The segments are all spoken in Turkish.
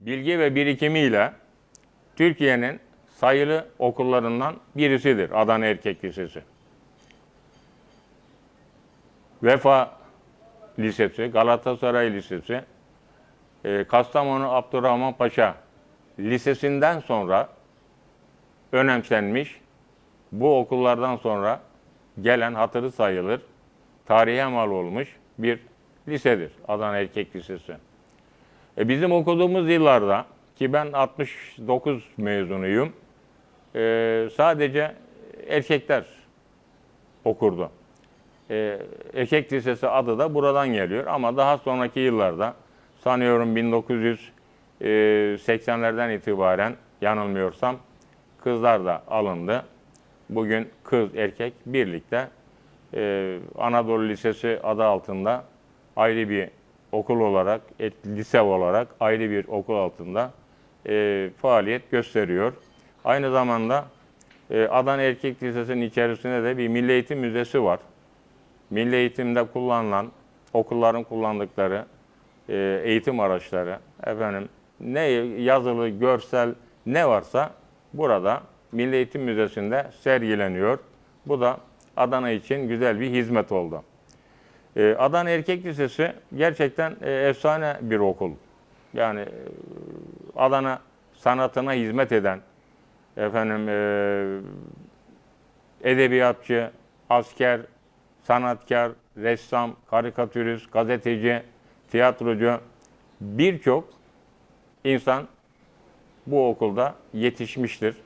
bilgi ve birikimiyle Türkiye'nin sayılı okullarından birisidir Adana Erkek Lisesi. Vefa Lisesi, Galatasaray Lisesi, e, Kastamonu Abdurrahman Paşa Lisesi'nden sonra önemsenmiş, bu okullardan sonra gelen hatırı sayılır, tarihe mal olmuş bir lisedir Adana Erkek Lisesi. E bizim okuduğumuz yıllarda ki ben 69 mezunuyum. e, sadece erkekler okurdu. E, erkek lisesi adı da buradan geliyor ama daha sonraki yıllarda sanıyorum 1980'lerden itibaren yanılmıyorsam kızlar da alındı. Bugün kız erkek birlikte e, Anadolu Lisesi adı altında ayrı bir okul olarak, et, lise olarak ayrı bir okul altında e, faaliyet gösteriyor. Aynı zamanda e, Adana Erkek Lisesi'nin içerisinde de bir Milli Eğitim Müzesi var. Milli eğitimde kullanılan, okulların kullandıkları e, eğitim araçları, efendim ne yazılı, görsel ne varsa burada Milli Eğitim Müzesi'nde sergileniyor. Bu da Adana için güzel bir hizmet oldu. Ee, Adana Erkek Lisesi gerçekten e, efsane bir okul. Yani e, Adana sanatına hizmet eden, efendim e, edebiyatçı, asker, sanatkar, ressam, karikatürist, gazeteci, tiyatrocu birçok insan bu okulda yetişmiştir.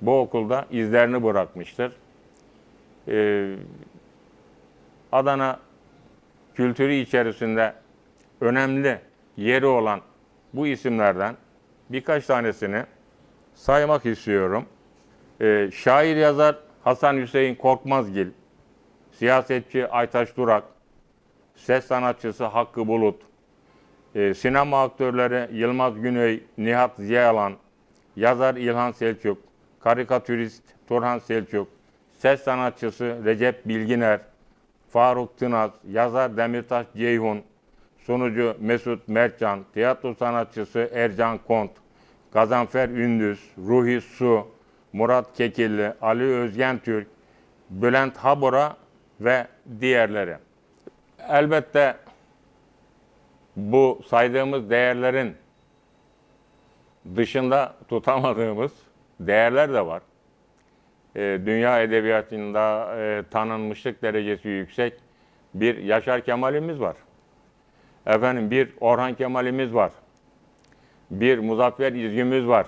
Bu okulda izlerini bırakmıştır. Ee, Adana kültürü içerisinde önemli yeri olan bu isimlerden birkaç tanesini saymak istiyorum. Ee, şair yazar Hasan Hüseyin Korkmazgil, siyasetçi Aytaş Durak, ses sanatçısı Hakkı Bulut, e, sinema aktörleri Yılmaz Güney, Nihat Ziyalan, yazar İlhan Selçuk, karikatürist Turhan Selçuk, ses sanatçısı Recep Bilginer, Faruk Tınaz, yazar Demirtaş Ceyhun, sunucu Mesut Mertcan, tiyatro sanatçısı Ercan Kont, Gazanfer Ündüz, Ruhi Su, Murat Kekilli, Ali Özgen Türk, Bülent Habora ve diğerleri. Elbette bu saydığımız değerlerin dışında tutamadığımız değerler de var. Ee, dünya edebiyatında e, tanınmışlık derecesi yüksek bir Yaşar Kemal'imiz var. Efendim bir Orhan Kemal'imiz var. Bir Muzaffer İzgimiz var.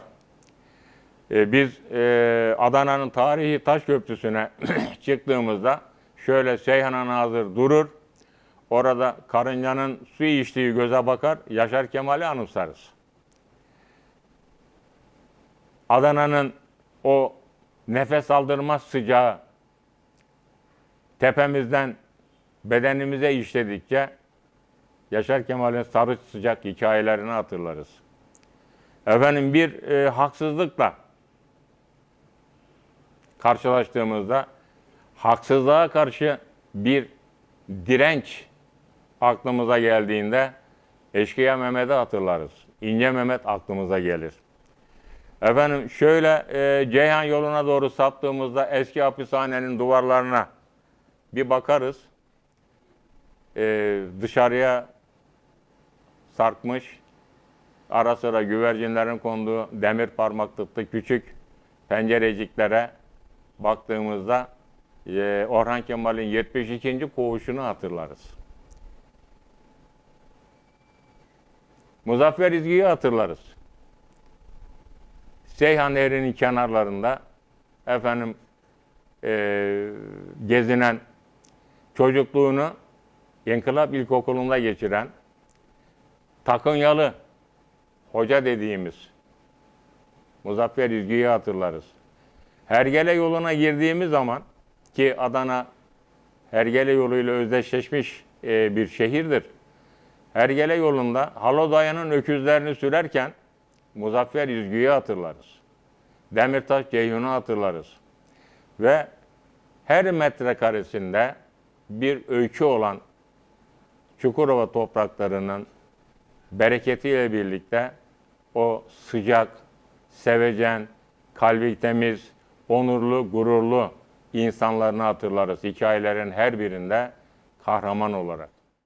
Ee, biz e, Adana'nın tarihi taş köprüsüne çıktığımızda şöyle Seyhan'a nazır durur. Orada karıncanın su içtiği göze bakar, Yaşar Kemal'i anımsarız. Adana'nın o nefes aldırmaz sıcağı tepemizden bedenimize işledikçe Yaşar Kemal'in sarı sıcak hikayelerini hatırlarız. Efendim bir e, haksızlıkla karşılaştığımızda haksızlığa karşı bir direnç aklımıza geldiğinde Eşkıya Mehmet'i hatırlarız. İnce Mehmet aklımıza gelir. Efendim şöyle e, Ceyhan yoluna doğru saptığımızda eski hapishanenin duvarlarına bir bakarız. E, dışarıya sarkmış, ara sıra güvercinlerin konduğu demir parmaklıklı küçük pencereciklere baktığımızda e, Orhan Kemal'in 72. koğuşunu hatırlarız. Muzaffer İzgi'yi hatırlarız. Seyhan Nehri'nin kenarlarında efendim e, gezinen çocukluğunu İnkılap İlkokulu'nda geçiren Takınyalı hoca dediğimiz Muzaffer İzgi'yi hatırlarız. Hergele yoluna girdiğimiz zaman ki Adana Hergele yoluyla özdeşleşmiş e, bir şehirdir. Hergele yolunda Halodaya'nın öküzlerini sürerken Muzaffer İzgü'yü hatırlarız. Demirtaş Ceyhun'u hatırlarız. Ve her metrekaresinde bir öykü olan Çukurova topraklarının bereketiyle birlikte o sıcak, sevecen, kalbi temiz, onurlu, gururlu insanlarını hatırlarız. Hikayelerin her birinde kahraman olarak.